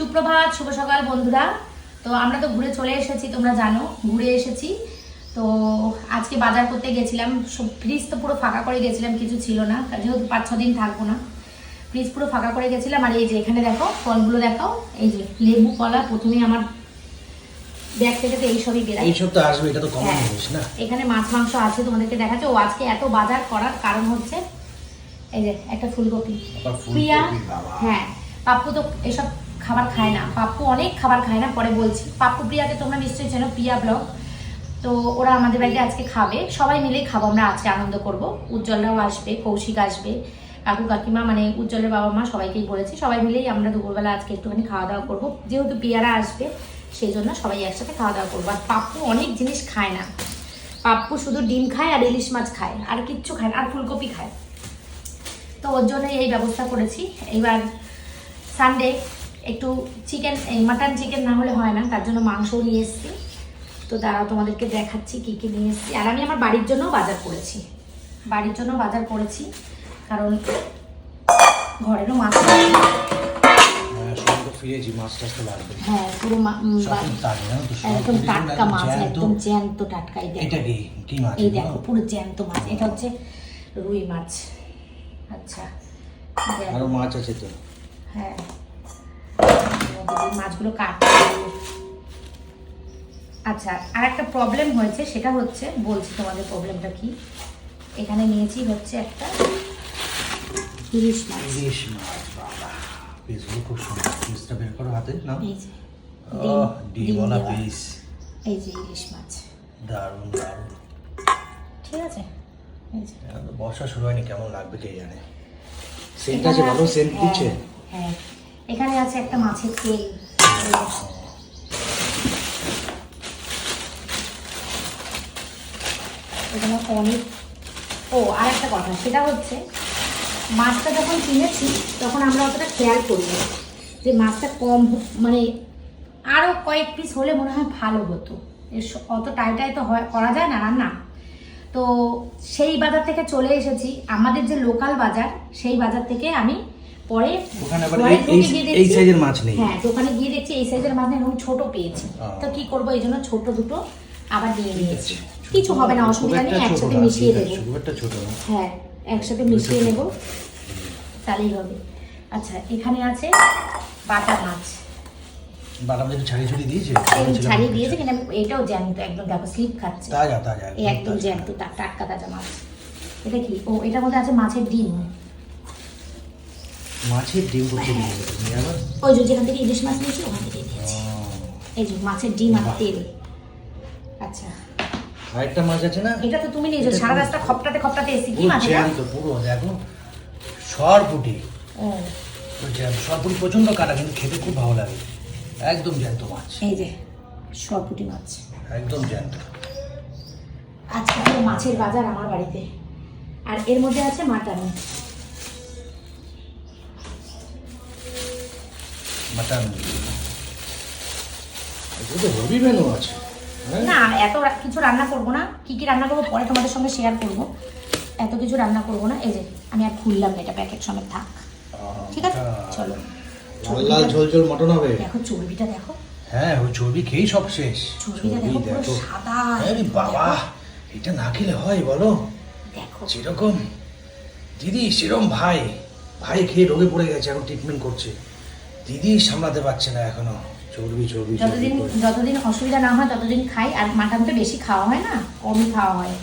সুপ্রভাত শুভ সকাল বন্ধুরা। তো আমরা তো ঘুরে চলে এসেছি তোমরা জানো ঘুরে এসেছি। তো আজকে বাজার করতে গেছিলাম ফ্রিজ তো পুরো ফাঁকা করে গেছিলাম কিছু ছিল না। যেহেতু পাঁচ ছ দিন থাকব না। ফ্রিজ পুরো ফাঁকা করে গেছিলাম আর এই যে এখানে দেখো ফলগুলো দেখাও এই যে লেবু কলা প্রথমে আমার ব্যাগ থেকে তো এইসবই বেরাই এইসব তো আসবে এটা তো কমন হ্যাঁ। জিনিস না? এখানে মাছ মাংস আছে তোমাদেরকে দেখাচ্ছে। ও আজকে এত বাজার করার কারণ হচ্ছে এই যে একটা ফুলকপি। প্রিয়া হ্যাঁ পাপ্পু তো এসব খাবার খায় না। পাপ্পু অনেক খাবার খায় না, পরে বলছি। পাপ্পু প্রিয়াকে তোমরা নিশ্চয়ই চেনো, প্রিয়া ব্লগ। তো ওরা আমাদের বাড়িতে আজকে খাবে। সবাই মিলেই খাব, আমরা আজকে আনন্দ করব। উজ্জ্বলরাও আসবে, কৌশিক আসবে, কাকু কাকিমা মানে উজ্জ্বলের বাবা মা সবাইকেই বলেছি। সবাই মিলেই আমরা দুপুরবেলা আজকে একটুখানি খাওয়া দাওয়া করব। যেহেতু পিয়ারা আসবে, সেই জন্য সবাই একসাথে খাওয়া দাওয়া করব। আর পাপ্পু অনেক জিনিস খায় না। পাপ্পু শুধু ডিম খায় আর ইলিশ মাছ খায়, আর কিচ্ছু খায় না, আর ফুলকপি খায়। তো ওর জন্য এই ব্যবস্থা করেছি। এবার সানডে একটু চিকেন এই মাটন চিকেন না হলে হয় না তার জন্য মাংসও নিয়ে এসেছি। তো দাঁড়াও তোমাদেরকে দেখাচ্ছি কী কী নিয়ে এসেছি। আর আমি আমার বাড়ির জন্য বাজার করেছি। বাড়ির জন্য বাজার করেছি কারণ ঘরেরও মাছ হ্যাঁ, হ্যাঁ পুরো একদম টাটকা মাছ একদম জ্যান্ত টাটকা এই দেখো পুরো জ্যান্ত মাছ। এটা হচ্ছে রুই মাছ। আচ্ছা। আরও মাছ আছে তো। হ্যাঁ। মাছগুলো কাটতে আচ্ছা আর একটা প্রবলেম হয়েছে সেটা হচ্ছে বলছি তোমাদের প্রবলেমটা কি? এখানে নিয়েছি হচ্ছে একটা ইলিশ মাছ। ইলিশ মাছ বাবা পিসগুলো খুব সুন্দর। পিসটা বের করো হাতে না ডিমওয়ালা পিস এই যে ইলিশ মাছ। দারুণ দারুণ। ঠিক আছে? এই যে। বর্ষা শুরু হয়নি কেমন লাগবে কে জানে? সেন্ট আছে ভালো সেন্ট হ্যাঁ, দিচ্ছে। হ্যাঁ। এখানে আছে একটা মাছের তেল। এখানে অনেক ও আর একটা কথা, সেটা হচ্ছে মাছটা যখন কিনেছি, তখন আমরা অতটা খেয়াল করিনি যে মাছটা কম মানে আরও কয়েক পিস হলে মনে হয় ভালো হতো। অত টাইটাই তো হয়, করা যায় না রান্না। তো সেই বাজার থেকে চলে এসেছি। আমাদের যে লোকাল বাজার, সেই বাজার থেকে আমি পরে ওখানে আবার এই- সাইজের মাছ নেই। হ্যাঁ দোকানে গিয়ে দেখছি এই সাইজের মাছ নেই ছোট পেয়েছি। তো কি করব এই জন্য ছোট দুটো আবার নিয়ে নিয়েছি। কিছু হবে না অসুবিধা নেই একসাথে মিশিয়ে দেবো। ছোট হ্যাঁ একসাথে মিশিয়ে নেব। তাহলেই হবে। আচ্ছা এখানে আছে বাটা মাছ। যদি ছাড়িয়ে ছড়িয়ে দিয়েছে। ছাড়িয়ে দিয়েছে কিন্তু আমি এটাও জ্যান্ত একদম দেখো স্লিপ খাচ্ছে। তাজা একদম জ্যান্ত টাটকা তাজা মাছ। এটা কি? ও এটার মধ্যে আছে মাছের ডিম। মাছের ডিম করতে দিয়েছে তুমি আবার? ওই যে যেখান থেকে ইলিশ মাছ নিয়েছি ওখান থেকে এই যে মাছের ডিম আর তেল। আচ্ছা। আরেকটা মাছ আছে না? এটা তো তুমি নিয়েছো সারা রাস্তা খপটাতে খপটাতে এসি কি মাছ এটা? জ্যান্ত পুরো দেখো সরপুটি। ও। সরপুটি প্রচণ্ড কাটা কিন্তু খেতে খুব ভালো লাগে। একদম জ্যান্ত মাছ। এই যে সরপুটি মাছ। একদম জ্যান্ত। আজকে মাছের বাজার আমার বাড়িতে। আর এর মধ্যে আছে মাটন। মাটন। এগুলো তো হেভি মেনু আছে। হ্যাঁ? না এত কিছু রান্না করব না। কি কি রান্না করব পরে তোমাদের সঙ্গে শেয়ার করব। এত কিছু রান্না করব না। এই যে আমি আর খুললাম না এটা প্যাকেট সমেত থাক। ঠিক আছে? চলো। লাল লাল ঝোল ঝোল মটন হবে। দেখো চর্বিটা দেখো। হ্যাঁ ওই চর্বি খেয়েই সব শেষ। চর্বিটা দেখো সাদা। আরে বাবা এটা না খেলে হয় বলো? দেখো। যেরকম দিদি সেরম ভাই। ভাই খেয়ে রোগে পড়ে গেছে এখন ট্রিটমেন্ট করছে। দিদি সামলাতে পারছে না এখনও। চর্বি চর্বি যতদিন যতদিন অসুবিধা না হয় ততদিন খাই। আর মাটন তো বেশি খাওয়া হয় না কমই খাওয়া হয়।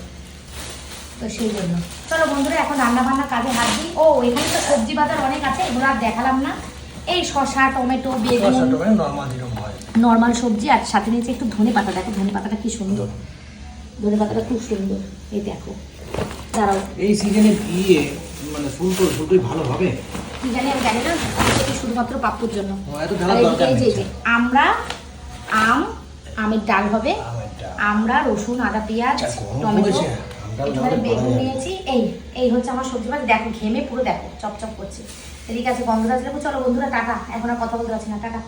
তো সেই জন্য। চলো বন্ধুরা এখন রান্না বান্না কাজে হাত দিই। ও এখানে তো সবজি বাজার অনেক আছে এগুলো আর দেখালাম না। এই শসা টমেটো বেগুন। টমেটো নর্মাল সবজি আর সাথে নিয়েছে একটু ধনে পাতা। দেখো ধনে পাতাটা কি সুন্দর। ধনে পাতাটা খুব সুন্দর। এই দেখো। দাঁড়াও। এই সিজনে ইয়ে মানে ফুলকপি ফুলকপি ভালো হবে? কি জানি আমি জানি না। শুধুমাত্র পাপ্পুর জন্য। এদিকে আমরা আম আমের ডাল হবে আমরা রসুন আদা পেঁয়াজ আচ্ছা, টমেটো এখানে বেগুন নিয়েছি। এই এই হচ্ছে আমার সবজি ভাত দেখো ঘেমে পুরো দেখো চপচপ করছে। ঠিক আছে বন্ধুরা চলো বন্ধুরা টাকা এখন আর কথা বলতে পারছি না। টাটা।